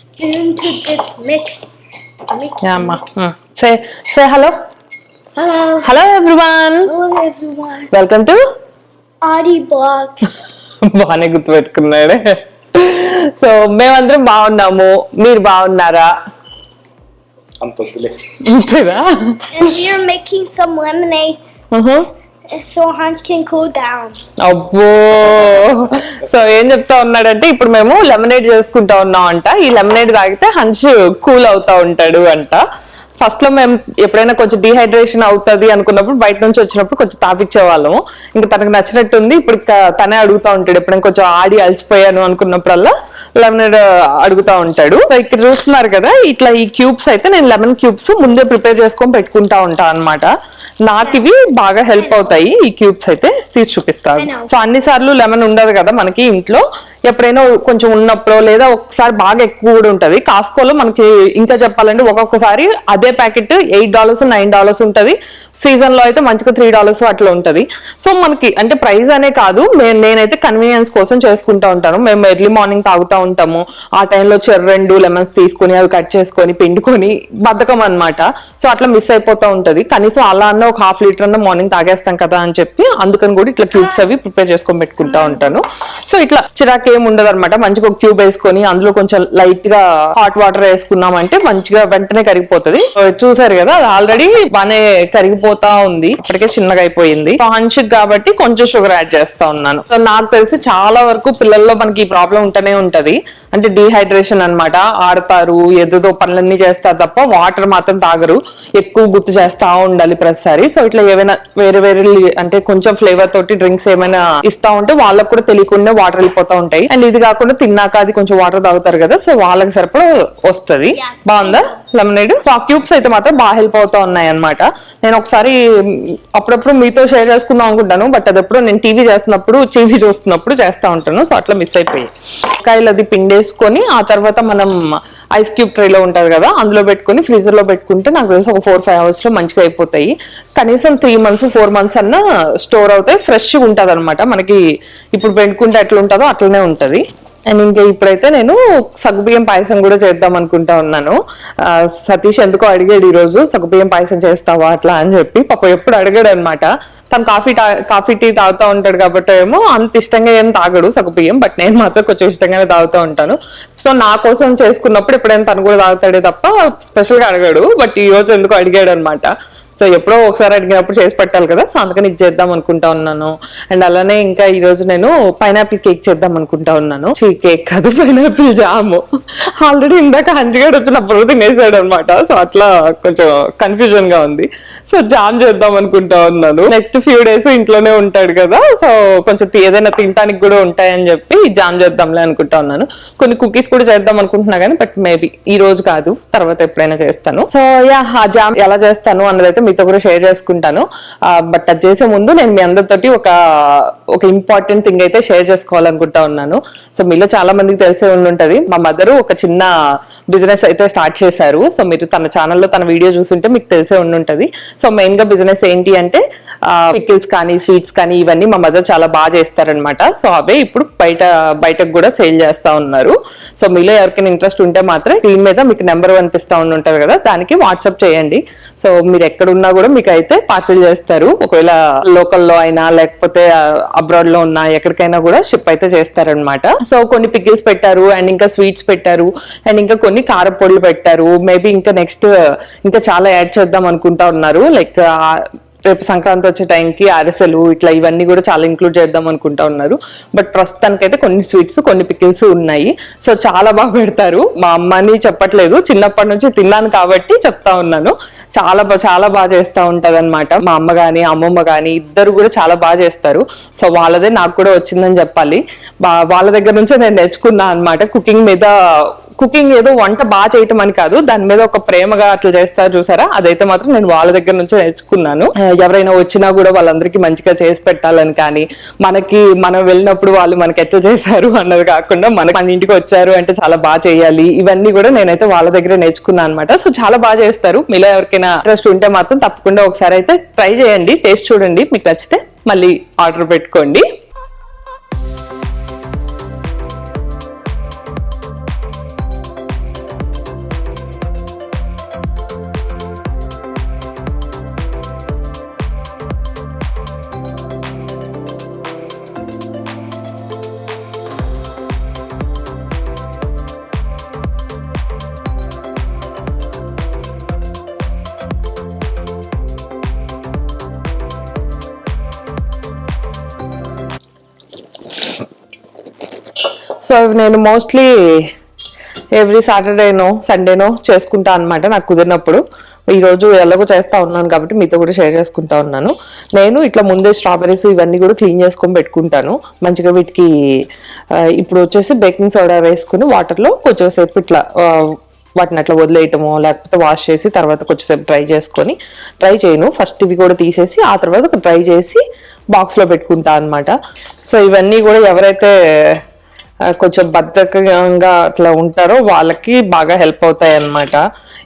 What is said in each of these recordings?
spoon to just mix. Mix. యా అమ్మా సే సే hello Hello. Hello everyone Hello everyone. Welcome to Audie blog. బాగానే గుర్తుపెట్టుకున్నాడే so మేమందరం బాగున్నాము మీరు బాగున్నారా అంతేనా and we're making some lemonade Uh-huh. So hands can cool down అబ్బో! సో ఏం చెప్తా ఉన్నాడంటే ఇప్పుడు మేము లెమనేడ్ చేసుకుంటా ఉన్నాం అంట. ఈ లెమనేడ్ తాగితే హన్స్ కూల్ అవుతా ఉంటాడు అంట. ఫస్ట్లో మేము ఎప్పుడైనా కొంచెం డిహైడ్రేషన్ అవుతుంది అనుకున్నప్పుడు బయట నుంచి వచ్చినప్పుడు కొంచెం తాపిచ్చే వాళ్ళము ఇంకా తనకు నచ్చినట్టుంది. ఇప్పుడు తనే అడుగుతా ఉంటాడు ఎప్పుడైనా కొంచెం ఆడి అలసిపోయాను అనుకున్నప్పుడల్లా. లెమనేడ్ అడుగుతా ఉంటాడు. ఇక్కడ చూస్తున్నారు కదా ఇట్లా ఈ క్యూబ్స్ అయితే నేను లెమన్ క్యూబ్స్ ముందే ప్రిపేర్ చేసుకొని పెట్టుకుంటా ఉంటా అన్నమాట. నాకు ఇవి బాగా హెల్ప్ అవుతాయి ఈ క్యూబ్స్ అయితే తీసి చూపిస్తాను. సో అన్ని సార్లు లెమన్ ఉండదు కదా మనకి ఇంట్లో. ఎప్పుడైనా కొంచెం ఉన్నప్పుడు లేదా ఒకసారి బాగా ఎక్కువ కూడా ఉంటది. కాస్కోలో మనకి ఇంకా చెప్పాలంటే ఒక్కొక్కసారి అదే packet eight dollars nine dollars ఉంటది. సీజన్లో అయితే మంచిగా త్రీ డాలర్స్ అట్లా ఉంటది. సో మనకి అంటే ప్రైస్ అనే కాదు నేనైతే కన్వీనియన్స్ కోసం చేసుకుంటా ఉంటాను. మేము ఎర్లీ మార్నింగ్ తాగుతా ఉంటాము. ఆ టైంలో చెర్ర రెండు లెమన్స్ తీసుకొని అవి కట్ చేసుకొని పిండుకొని బద్ధకం అన్నమాట. సో అట్లా మిస్ అయిపోతా ఉంటది. కనీసం అలా అన్న ఒక హాఫ్ లీటర్ అన్న మార్నింగ్ తాగేస్తాం కదా అని చెప్పి అందుకని కూడా ఇట్లా క్యూబ్స్ అవి ప్రిపేర్ చేసుకొని పెట్టుకుంటా ఉంటాను. సో ఇట్లా చిరాకు ఏం ఉండదు అనమాట మంచిగా ఒక క్యూబ్ వేసుకొని అందులో కొంచెం లైట్గా హాట్ వాటర్ వేసుకున్నామంటే మంచిగా వెంటనే కరిగిపోతుంది. చూసారు కదా అది ఆల్రెడీ బాగానే కరిగిపోతా ఉంది. ఇప్పటికే చిన్నగా అయిపోయింది. హంచ్ కాబట్టి కొంచెం షుగర్ యాడ్ చేస్తా ఉన్నాను. సో నాకు తెలిసి చాలా వరకు పిల్లల్లో మనకి ఈ ప్రాబ్లం ఉంటూనే ఉంటది. అంటే డిహైడ్రేషన్ అన్నమాట. ఆడతారు ఏదేదో పనులన్నీ చేస్తారు తప్ప వాటర్ మాత్రం తాగరు. ఎక్కువ గుర్తు చేస్తా ఉండాలి ప్రతిసారి. సో ఇట్లా ఏమైనా వేరే వేరే అంటే కొంచెం ఫ్లేవర్ తోటి డ్రింక్స్ ఏమైనా ఇస్తా ఉంటే వాళ్ళకు కూడా తెలియకుండా వాటర్ వెళ్ళిపోతా ఉంటాయి. అండ్ ఇది కాకుండా తిన్నాక అది కొంచెం వాటర్ తాగుతారు కదా సో వాళ్ళకి సరిపడా వస్తది. బాగుందా? లెమనేడ్ సో ఆ క్యూబ్స్ అయితే మాత్రం బాగా హెల్ప్ అవుతా ఉన్నాయి అనమాట నేను ఒకసారి అప్పుడప్పుడు మీతో షేర్ చేసుకుందాం అనుకుంటాను బట్ అది ఎప్పుడు నేను టీవీ చేస్తున్నప్పుడు టీవీ చూస్తున్నప్పుడు చేస్తా ఉంటాను. సో అట్లా మిస్ అయిపోయి కాయలు అది పిండేసుకొని ఆ తర్వాత మనం ఐస్ క్యూబ్ ట్రేలో ఉంటుంది కదా అందులో పెట్టుకుని ఫ్రీజర్లో పెట్టుకుంటే నాకు తెలిసి ఒక ఫోర్ ఫైవ్ అవర్స్లో మంచిగా అయిపోతాయి. కనీసం త్రీ మంత్స్ ఫోర్ మంత్స్ అన్న స్టోర్ అవుతాయి. ఫ్రెష్ ఉంటుంది అనమాట మనకి ఇప్పుడు పెట్టుకుంటే ఎట్లా ఉంటుందో అట్లనే ఉంటుంది. అండ్ ఇంకా ఇప్పుడైతే నేను సగ్గుబియ్యం పాయసం కూడా చేద్దాం అనుకుంటా ఉన్నాను. సతీష్ ఎందుకో అడిగాడు ఈరోజు సగ్గుబియ్యం పాయసం చేస్తావా అట్లా? అని చెప్పి. పాప ఎప్పుడు అడిగాడు అనమాట తను కాఫీ కాఫీ టీ తాగుతూ ఉంటాడు కాబట్టి ఏమో అంత ఇష్టంగా ఏం తాగడు సగ్గుబియ్యం బట్ నేను మాత్రం కొంచెం ఇష్టంగానే తాగుతూ ఉంటాను. సో నా కోసం చేసుకున్నప్పుడు ఎప్పుడైనా తను కూడా తాగుతాడే తప్ప స్పెషల్గా అడగాడు. బట్ ఈ రోజు ఎందుకో అడిగాడు అనమాట సో ఎప్పుడో ఒకసారి అడిగినప్పుడు చేసి పెట్టాలి కదా. సో అందుకని ఇది చేద్దాం అనుకుంటా ఉన్నాను. అండ్ అలానే ఇంకా ఈ రోజు నేను పైనాపిల్ కేక్ చేద్దాం అనుకుంటా ఉన్నాను. చీ కేక్ కాదు పైనాపిల్ జాము. ఆల్రెడీ ఇందాక హంజిగాడు వచ్చినప్పుడు తినేసాడు అనమాట సో అట్లా కొంచెం కన్ఫ్యూజన్గా ఉంది. సో జామ్ చేద్దాం అనుకుంటా ఉన్నాను. నెక్స్ట్ ఫ్యూ డేస్ ఇంట్లోనే ఉంటాడు కదా సో కొంచెం ఏదైనా తినడానికి కూడా ఉంటాయని చెప్పి జామ్ చేద్దాంలే అనుకుంటా ఉన్నాను. కొన్ని కుకీస్ కూడా చేద్దాం అనుకుంటున్నా కానీ బట్ మేబీ ఈ రోజు కాదు తర్వాత ఎప్పుడైనా చేస్తాను. సో యా ఆ జామ్ ఎలా చేస్తాను అన్నదైతే మీతో కూడా షేర్ చేసుకుంటాను. బట్ అది చేసే ముందు నేను మీ అందరితోటి ఒక ఒక ఇంపార్టెంట్ థింగ్ అయితే షేర్ చేసుకోవాలనుకుంటా ఉన్నాను. సో మీలో చాలా మందికి తెలిసే ఉండుంటది మా మదర్ ఒక చిన్న బిజినెస్ అయితే స్టార్ట్ చేశారు. సో మీరు తన ఛానల్లో తన వీడియో చూస్తుంటే మీకు తెలిసే ఉండుంటది సో మెయిన్గా బిజినెస్ ఏంటి అంటే పికిల్స్ కానీ స్వీట్స్ కానీ ఇవన్నీ మా మదర్ చాలా బాగా చేస్తారనమాట సో అవే ఇప్పుడు బయట బయటకు కూడా సేల్ చేస్తా ఉన్నారు. సో మీలో ఎవరికైనా ఇంట్రెస్ట్ ఉంటే మాత్రం టీమ్ మీద మీకు నెంబర్ కనిపిస్తా ఉంటారు కదా దానికి వాట్సాప్ చేయండి. సో మీరు ఎక్కడున్నా కూడా మీకు అయితే పార్సిల్ చేస్తారు. ఒకవేళ లోకల్లో అయినా లేకపోతే అబ్రాడ్లో ఉన్నా ఎక్కడికైనా కూడా షిప్ అయితే చేస్తారనమాట సో కొన్ని పికిల్స్ పెట్టారు అండ్ ఇంకా స్వీట్స్ పెట్టారు అండ్ ఇంకా కొన్ని కారపొడులు పెట్టారు. మేబీ ఇంకా నెక్స్ట్ ఇంకా చాలా యాడ్ చేద్దాం అనుకుంటా ఉన్నారు. లైక్ uh, రేపు సంక్రాంతి వచ్చే టైంకి అరిసెలు ఇట్లా ఇవన్నీ కూడా చాలా ఇంక్లూడ్ చేద్దాం అనుకుంటా ఉన్నారు. బట్ ప్రస్తుతానికైతే కొన్ని స్వీట్స్ కొన్ని పికిల్స్ ఉన్నాయి. సో చాలా బాగా పెడతారు. మా అమ్మని చెప్పట్లేదు. చిన్నప్పటి నుంచి తిన్నాను కాబట్టి చెప్తా ఉన్నాను. చాలా బాగా చాలా బాగా చేస్తూ ఉంటుంది అనమాట మా అమ్మ కానీ అమ్మమ్మ కానీ ఇద్దరు కూడా చాలా బాగా చేస్తారు. సో వాళ్ళదే నాకు కూడా వచ్చిందని చెప్పాలి. వాళ్ళ దగ్గర నుంచే నేను నేర్చుకున్నా అన్నమాట. కుకింగ్ మీద కుకింగ్ ఏదో వంట బాగా చేయటం అని కాదు. దాని మీద ఒక ప్రేమగా అట్లా చేస్తారు చూసారా? అదైతే మాత్రం నేను వాళ్ళ దగ్గర నుంచి నేర్చుకున్నాను. ఎవరైనా వచ్చినా కూడా వాళ్ళందరికీ మంచిగా చేసి పెట్టాలని కానీ మనకి మనం వెళ్ళినప్పుడు వాళ్ళు మనకి ఎట్లా చేశారు అన్నది కాకుండా మనకి మన ఇంటికి వచ్చారు అంటే చాలా బాగా చేయాలి. ఇవన్నీ కూడా నేనైతే వాళ్ళ దగ్గర నేర్చుకున్నాను అనమాట సో చాలా బాగా చేస్తారు. మీలో ఎవరికైనా ఇంట్రెస్ట్ ఉంటే మాత్రం తప్పకుండా ఒకసారి అయితే ట్రై చేయండి. టేస్ట్ చూడండి. మీకు నచ్చితే మళ్ళీ ఆర్డర్ పెట్టుకోండి. సో నేను మోస్ట్లీ ఎవ్రీ సాటర్డేనో సండేనో చేసుకుంటా అనమాట నాకు కుదిరినప్పుడు. ఈరోజు ఎలాగో చేస్తా ఉన్నాను కాబట్టి మీతో కూడా షేర్ చేసుకుంటా ఉన్నాను. నేను ఇట్లా ముందే స్ట్రాబెరీస్ ఇవన్నీ కూడా క్లీన్ చేసుకొని పెట్టుకుంటాను. మంచిగా వీటికి ఇప్పుడు వచ్చేసి బేకింగ్ సోడా వేసుకుని వాటర్లో కొంచెం సేపు ఇట్లా వాటిని అట్లా వదిలేయటమో లేకపోతే వాష్ చేసి తర్వాత కొంచెంసేపు డ్రై చేసుకొని ట్రై చేయను. ఫస్ట్ ఇవి కూడా తీసేసి ఆ తర్వాత డ్రై చేసి బాక్స్లో పెట్టుకుంటా అనమాట సో ఇవన్నీ కూడా ఎవరైతే కొంచెం బద్ధకంగా అట్లా ఉంటారో వాళ్ళకి బాగా హెల్ప్ అవుతాయి అన్నమాట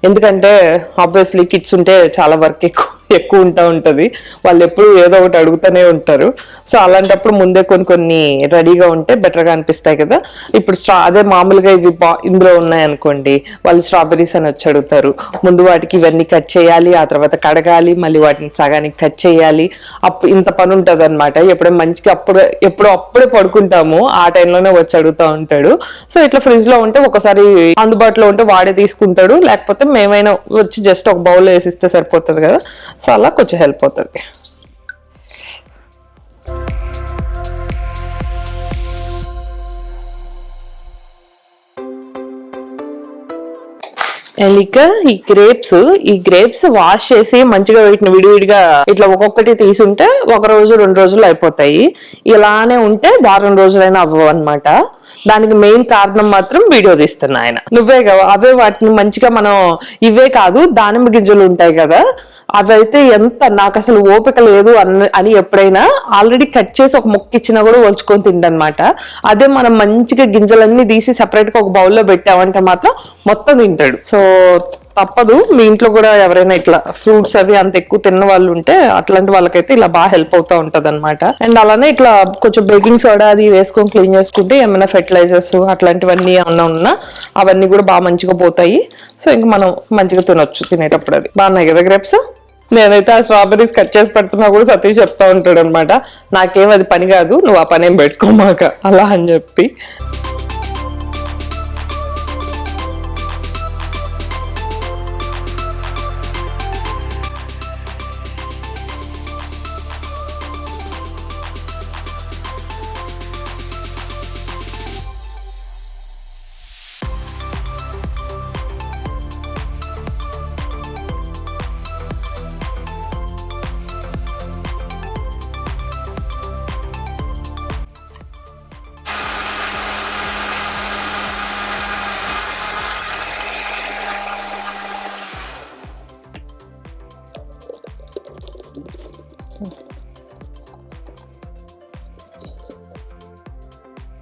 ఎందుకంటే ఆబ్వియస్లీ కిడ్స్ ఉంటే చాలా వర్క్ ఎక్కువ. ఎక్కువ ఉంటా ఉంటది. వాళ్ళు ఎప్పుడు ఏదో ఒకటి అడుగుతూనే ఉంటారు. సో అలాంటప్పుడు ముందే కొన్ని కొన్ని రెడీగా ఉంటే బెటర్గా అనిపిస్తాయి కదా. ఇప్పుడు స్ట్రా అదే మామూలుగా ఇవి బా ఇందులో ఉన్నాయి అనుకోండి వాళ్ళు స్ట్రాబెరీస్ అని వచ్చి అడుగుతారు. ముందు వాటికి ఇవన్నీ కట్ చేయాలి ఆ తర్వాత కడగాలి మళ్ళీ వాటిని సగానికి కట్ చేయాలి. అప్పు ఇంత పని ఉంటుంది అనమాట ఎప్పుడే మంచిగా అప్పుడు ఎప్పుడు అప్పుడే పడుకుంటాము. ఆ టైంలోనే వచ్చి అడుగుతా ఉంటాడు. సో ఇట్లా ఫ్రిడ్జ్లో ఉంటే ఒకసారి అందుబాటులో ఉంటే వాడే తీసుకుంటాడు. లేకపోతే మేమైనా వచ్చి జస్ట్ ఒక బౌల్ వేసిస్తే సరిపోతుంది కదా. సో అలా కొంచెం హెల్ప్ అవుతుంది. అండ్ ఇక ఈ గ్రేప్స్ ఈ గ్రేప్స్ వాష్ చేసి మంచిగా వీటిని విడివిడిగా ఇట్లా ఒక్కొక్కటి తీసుంటే ఒక రోజు రెండు రోజులు అయిపోతాయి. ఇలానే ఉంటే వారం రోజులైనా అవ్వవు అనమాట దానికి మెయిన్ కారణం మాత్రం వీడియో తీస్తున్నా ఆయన. నువ్వే అవే వాటిని మంచిగా మనం ఇవే కాదు దానిమ్మ గింజలు ఉంటాయి కదా అవైతే ఎంత నాకు అసలు ఓపిక లేదు అన్న అని ఎప్పుడైనా ఆల్రెడీ కట్ చేసి ఒక ముక్క ఇచ్చినా కూడా వంచుకొని తిండనమాట. అదే మనం మంచిగా గింజలన్నీ తీసి సెపరేట్గా ఒక బౌల్లో పెట్టామంటే మాత్రం మొత్తం తింటాడు. సో తప్పదు. మీ ఇంట్లో కూడా ఎవరైనా ఇట్లా ఫ్రూట్స్ అవి అంత ఎక్కువ తిన్న వాళ్ళు ఉంటే అట్లాంటి వాళ్ళకైతే ఇలా బాగా హెల్ప్ అవుతా ఉంటది అనమాట అండ్ అలానే ఇట్లా కొంచెం బేకింగ్ సోడా అది వేసుకొని క్లీన్ చేసుకుంటే ఏమైనా ఫెర్టిలైజర్స్ అట్లాంటివన్నీ ఏమన్నా ఉన్నా అవన్నీ కూడా బాగా మంచిగా పోతాయి. సో ఇంకా మనం మంచిగా తినొచ్చు తినేటప్పుడు అది. బాగున్నాయి కదా గ్రేప్స్ నేనైతే ఆ స్ట్రాబెరీస్ కట్ చేసి పెడుతున్నా కూడా సతీష్ చెప్తా ఉంటాడు అనమాట నాకేం అది పని కాదు నువ్వు ఆ పని ఏం పెట్టుకోమాక. అలా అని చెప్పి.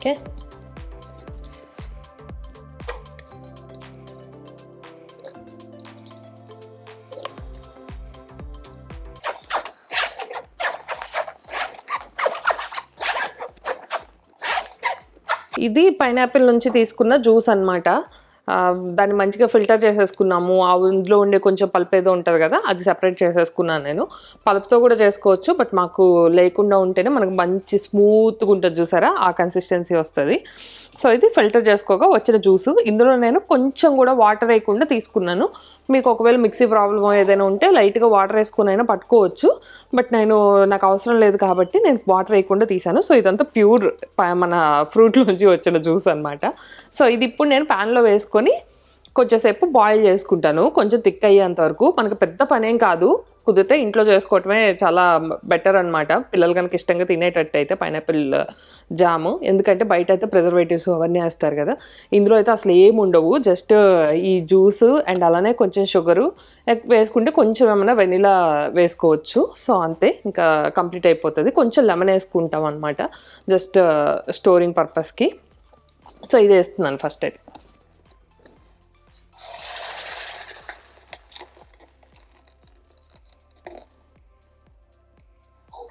ఓకే. ఇది పైనాపిల్ నుంచి తీసుకున్న జ్యూస్ అన్నమాట. దాన్ని మంచిగా ఫిల్టర్ చేసేసుకున్నాము. ఆ ఇందులో ఉండే కొంచెం పల్ప్ ఏదో ఉంటుంది కదా అది సెపరేట్ చేసేసుకున్నాను నేను. పల్ప్తో కూడా చేసుకోవచ్చు బట్ మాకు లేకుండా ఉంటేనే మనకు మంచి స్మూత్గా ఉంటుంది చూసారా? ఆ కన్సిస్టెన్సీ వస్తుంది. సో ఇది ఫిల్టర్ చేసుకోగా వచ్చిన జ్యూస్ ఇందులో నేను కొంచెం కూడా వాటర్ వేయకుండా తీసుకున్నాను. మీకు ఒకవేళ మిక్సీ ప్రాబ్లమ్ ఏదైనా ఉంటే లైట్గా వాటర్ వేసుకునైనా పట్టుకోవచ్చు. బట్ నేను నాకు అవసరం లేదు కాబట్టి నేను వాటర్ వేయకుండా తీసాను. సో ఇదంతా ప్యూర్ మన ఫ్రూట్ నుంచి వచ్చిన జ్యూస్ అన్నమాట. సో ఇది ఇప్పుడు నేను ప్యాన్లో వేసుకొని కొంచెంసేపు బాయిల్ చేసుకుంటాను. కొంచెం థిక్ అయ్యేంత వరకు. మనకు పెద్ద పనేం కాదు. కుదిరితే ఇంట్లో చేసుకోవటమే చాలా బెటర్ అన్నమాట. పిల్లలు కనుక ఇష్టంగా తినేటట్టు అయితే పైనాపిల్ uh, జాము. ఎందుకంటే బయట అయితే ప్రిజర్వేటివ్స్ అవన్నీ వేస్తారు కదా. ఇందులో అయితే అసలు ఏమి ఉండవు. జస్ట్ uh, ఈ జ్యూస్ అండ్ అలానే కొంచెం షుగరు వేసుకుంటే కొంచెం ఏమైనా వెనిలా వేసుకోవచ్చు. సో అంతే. ఇంకా కంప్లీట్ అయిపోతుంది. కొంచెం లెమన్ వేసుకుంటాం అనమాట జస్ట్ స్టోరింగ్ పర్పస్కి సో ఇది వేస్తున్నాను ఫస్ట్ అయితే.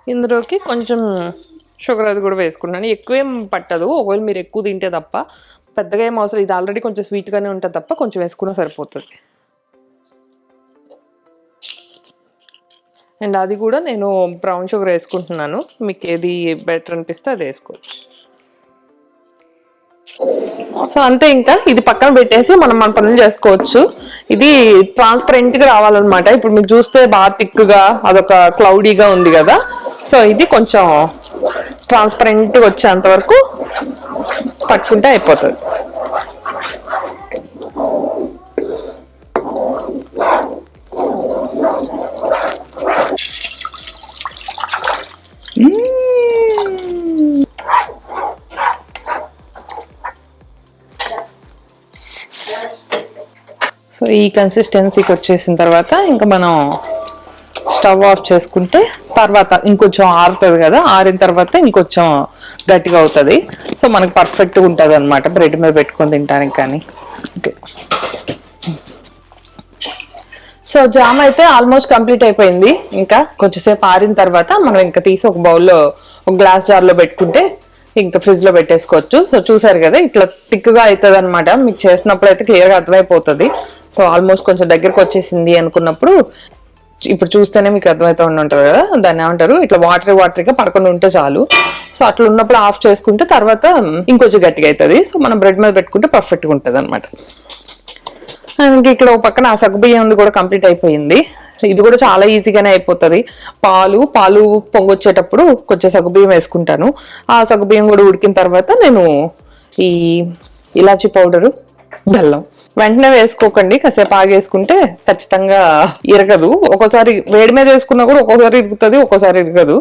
ఇందులోకి కొంచెం షుగర్ అది కూడా వేసుకున్నాను. ఎక్కువేం పట్టదు. ఒకవేళ మీరు ఎక్కువ తింటే తప్ప పెద్దగా ఏం అవసరం ఇది ఆల్రెడీ కొంచెం స్వీట్గానే ఉంటుంది తప్ప కొంచెం వేసుకున్నా సరిపోతుంది. అండ్ అది కూడా నేను బ్రౌన్ షుగర్ వేసుకుంటున్నాను. మీకు ఏది బెటర్ అనిపిస్తే అది వేసుకోవచ్చు. సో అంతే ఇంకా. ఇది పక్కన పెట్టేసి మనం మన పనులు చేసుకోవచ్చు. ఇది ట్రాన్స్పరెంట్గా రావాలన్నమాట. ఇప్పుడు మీకు చూస్తే బాగా థిక్గా అదొక క్లౌడీగా ఉంది కదా. సో ఇది కొంచెం ట్రాన్స్పరెంట్ వచ్చేంత వరకు పట్టుకుంటే అయిపోతుంది. సో ఈ కన్సిస్టెన్సీకి వచ్చేసిన తర్వాత ఇంకా మనం స్టవ్ ఆఫ్ చేసుకుంటే తర్వాత ఇంకొంచెం ఆరుతుంది కదా ఆరిన తర్వాత ఇంకొంచెం గట్టిగా అవుతుంది. సో మనకు పర్ఫెక్ట్గా ఉంటుంది అనమాట బ్రెడ్ మీద పెట్టుకొని తినడానికి కానీ. ఓకే సో జామ్ అయితే ఆల్మోస్ట్ కంప్లీట్ అయిపోయింది. ఇంకా కొంచెంసేపు ఆరిన తర్వాత మనం ఇంకా తీసి ఒక బౌల్లో ఒక గ్లాస్ జార్లో పెట్టుకుంటే ఇంకా ఫ్రిడ్జ్లో పెట్టేసుకోవచ్చు. సో చూసారు కదా ఇట్లా థిక్గా అవుతుంది అనమాట మీకు చేసినప్పుడు అయితే క్లియర్గా అర్థమైపోతుంది. సో ఆల్మోస్ట్ కొంచెం దగ్గరకు వచ్చేసింది అనుకున్నప్పుడు ఇప్పుడు చూస్తేనే మీకు అర్థమవుతా ఉంటుంది కదా? దాన్ని ఏమంటారు? ఇట్లా వాటర్ వాటర్గా పడకుండా ఉంటే చాలు. సో అట్లా ఉన్నప్పుడు ఆఫ్ చేసుకుంటే తర్వాత ఇంకొంచెం గట్టిగా అవుతుంది సో మనం బ్రెడ్ మీద పెట్టుకుంటే పర్ఫెక్ట్గా ఉంటుంది అనమాట ఇంక ఇక్కడ ఒక పక్కన ఆ సగ్గుబియ్యం కూడా కంప్లీట్ అయిపోయింది. ఇది కూడా చాలా ఈజీగానే అయిపోతుంది. పాలు పాలు పొంగొచ్చేటప్పుడు కొంచెం సగ్గుబియ్యం వేసుకుంటాను. ఆ సగ్గుబియ్యం కూడా ఉడికిన తర్వాత నేను ఈ ఇలాచి పౌడరు బెల్లం వెంటనే వేసుకోకండి. కాసేపు ఆగేసుకుంటే ఖచ్చితంగా ఇరగదు. ఒక్కోసారి వేడి మీద వేసుకున్నా కూడా ఒక్కోసారి ఇరుగుతుంది ఒక్కోసారి ఇరగదు.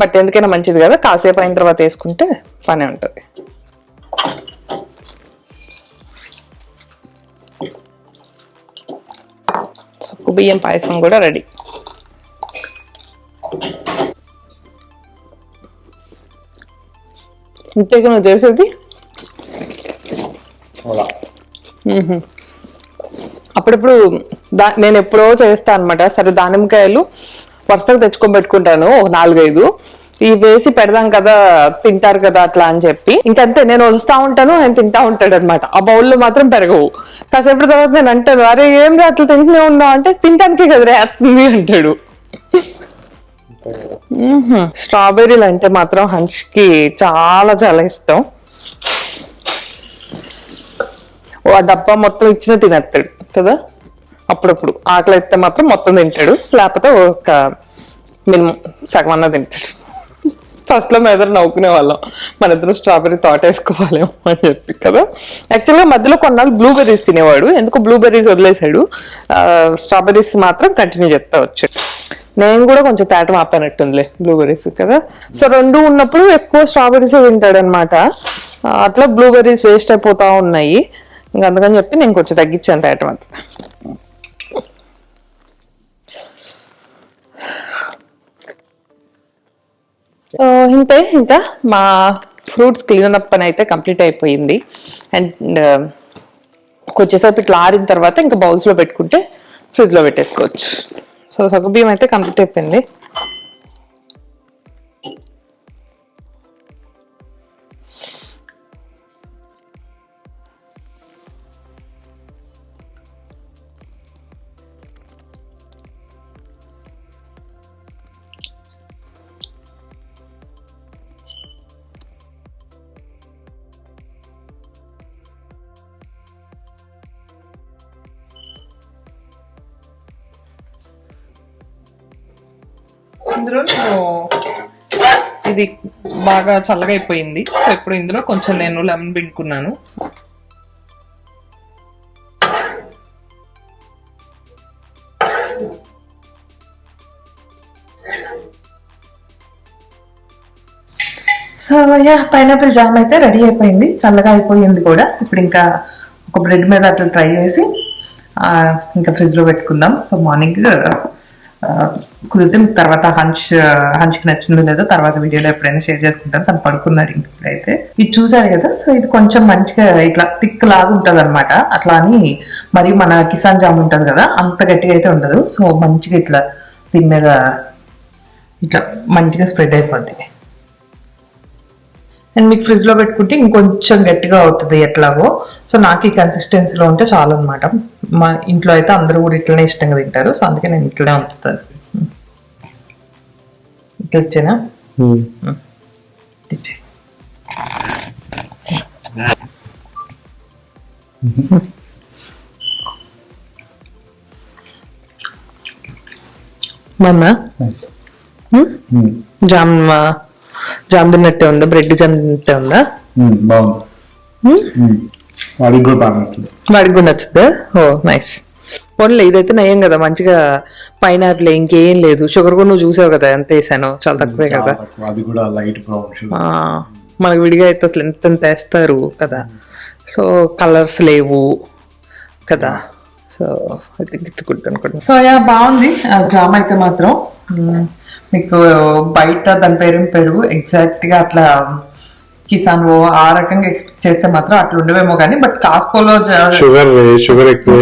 బట్ ఎందుకైనా మంచిది కదా. కాసేపు అయిన తర్వాత వేసుకుంటే పనే ఉంటుంది. సగ్గు బియ్యం పాయసం కూడా రెడీ. ఇంతేగా నువ్వు చేసేది? అప్పుడప్పుడు దా నేను ఎప్పుడో చేస్తా అనమాట సరే దానిమ్మకాయలు వరుసగా తెచ్చుకొని పెట్టుకుంటాను ఒక నాలుగైదు. ఇవి వేసి పెడదాం కదా తింటారు కదా అట్లా అని చెప్పి. ఇంకంతే నేను వస్తా ఉంటాను ఆయన తింటా ఉంటాడు అనమాట ఆ బౌల్లో మాత్రం పెరగవు. కాసేపటి తర్వాత నేను అంటాను అరే ఏం రా అట్లా తింటూనే ఉన్నావు? అంటే తింటానికి కదా రేస్తుంది అంటాడు. స్ట్రాబెర్రీలు అంటే మాత్రం హంచ్కి చాలా చాలా ఇష్టం ఓ ఆ డబ్బా మొత్తం ఇచ్చిన తినేస్తాడు కదా? అప్పుడప్పుడు ఆకలి అయితే మాత్రం మొత్తం తింటాడు లేకపోతే ఒక మినిమం సగం అన్న తింటాడు. ఫస్ట్లో మెదడు నవ్వుకునే వాళ్ళం. మన ఇద్దరు స్ట్రాబెర్రీ తోట వేసుకోవాలేమో అని చెప్పి కదా? యాక్చువల్గా మధ్యలో కొన్నాళ్ళు బ్లూబెర్రీస్ తినేవాడు ఎందుకు బ్లూబెర్రీస్ వదిలేశాడు? స్ట్రాబెర్రీస్ మాత్రం కంటిన్యూ చేస్తా వచ్చాడు. నేను కూడా కొంచెం తేట మాపానట్టుందిలే బ్లూబెర్రీస్ కదా? సో రెండు ఉన్నప్పుడు ఎక్కువ స్ట్రాబెర్రీస్ తింటాడనమాట అట్లా బ్లూబెర్రీస్ వేస్ట్ అయిపోతా ఉన్నాయి. ఇంకా అందుకని చెప్పి నేను కొంచెం తగ్గించాను తేట అంత. ఇంతే ఇంకా మా ఫ్రూట్స్ క్లీన్ అప్ పని అయితే కంప్లీట్ అయిపోయింది. అండ్ కొంచెంసేపు ఇట్లా ఆరిన తర్వాత ఇంకా బౌల్స్లో పెట్టుకుంటే ఫ్రిడ్జ్లో పెట్టేసుకోవచ్చు. సో సగబియ్యం అయితే కంప్లీట్ అయిపోయింది. ఇందులో నేను ఇది బాగా చల్లగా అయిపోయింది. సో ఇప్పుడు ఇందులో కొంచెం నేను లెమన్ పిండుకున్నాను. సో యా పైనాపిల్ జామ్ అయితే రెడీ అయిపోయింది. చల్లగా అయిపోయింది కూడా. ఇప్పుడు ఇంకా ఒక బ్రెడ్ మీద అట్లా ట్రై చేసి ఇంకా ఫ్రిడ్జ్లో పెట్టుకుందాం. సో మార్నింగ్ కుదిరితే మీకు తర్వాత హంచ్ హంచ్కి నచ్చిందో లేదో తర్వాత వీడియోలో ఎప్పుడైనా షేర్ చేసుకుంటాను తను పడుకున్నాడు ఇంక ఇప్పుడైతే. ఇది చూసారు కదా సో ఇది కొంచెం మంచిగా ఇట్లా థిక్ లాగా ఉంటుంది అనమాట అట్లా అని మరి మన కిసాన్ జామ్ ఉంటుంది కదా అంత గట్టిగా అయితే ఉండదు. సో మంచిగా ఇట్లా దీని మీద ఇట్లా మంచిగా స్ప్రెడ్ అయిపోద్ది. అండ్ మీకు ఫ్రిడ్జ్లో పెట్టుకుంటే ఇంకొంచెం గట్టిగా అవుతుంది ఎట్లాగో. సో నాకు ఈ కన్సిస్టెన్సీలో ఉంటే చాలు అనమాట మా ఇంట్లో అయితే అందరూ కూడా ఇట్లనే ఇష్టంగా తింటారు. సో అందుకే నేను ఇట్లనే ఉంచుతాను ఇట్లా ఇచ్చేనా? Nice. జామ్ జామ్ తిన్నట్టే ఉందా? బ్రెడ్ జామ్ తిన్నట్టే ఉందా? వాడికి కూడా వాడికి నచ్చుద్దా? ఓ నైస్. పోన్లే ఇదైతే నయం కదా మంచిగా పైనాపిల్ ఇంకేం లేదు. షుగర్ కూడా నువ్వు చూసావు కదా ఎంత వేసానో చాలా తక్కువే కదా. అది కూడా లైట్ మనకు విడిగా అయితే అసలు ఎంత ఎంత వేస్తారు కదా. సో కలర్స్ లేవు కదా. So I think it's good అనుకోండి సో యా బాగుంది. జామ్ అయితే మాత్రం. మీకు బయట దాని పేరు పేరు? ఎగ్జాక్ట్గా అట్లా కిసాన్ ఓ ఆ రకంగా ఎక్స్పెక్ట్ చేస్తే మాత్రం అట్లా ఉండవేమో కానీ బట్ కాస్కోలో షుగర్ షుగర్ ఎక్కువ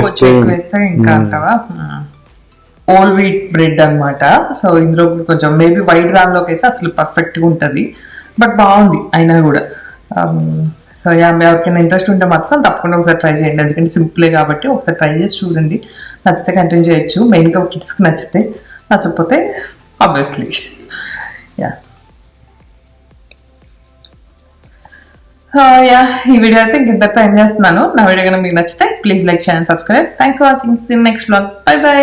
వేస్తే ఇంకా. అంటావా? ఓల్ వీట్ బ్రెడ్ అన్నమాట. సో ఇందులో కొంచెం మేబీ వైట్ దానిలోకి అయితే అసలు పర్ఫెక్ట్గా ఉంటది. బట్ బాగుంది అయినా కూడా. సో యా ఎవరికైనా ఇంట్రెస్ట్ ఉంటే మాత్రం తప్పకుండా ఒకసారి ట్రై చేయండి. ఎందుకంటే సింపులే కాబట్టి ఒకసారి ట్రై చేసి చూడండి. నచ్చితే కంటిన్యూ చేయొచ్చు. మెయిన్గా కిడ్స్కి నచ్చితే నచ్చకపోతే obviously యా యా ఈ వీడియో అయితే ఇంతతో ఎండ్ చేస్తున్నాను. నా వీడియో కనుక మీకు నచ్చితే please like share and subscribe thanks for watching next blog bye bye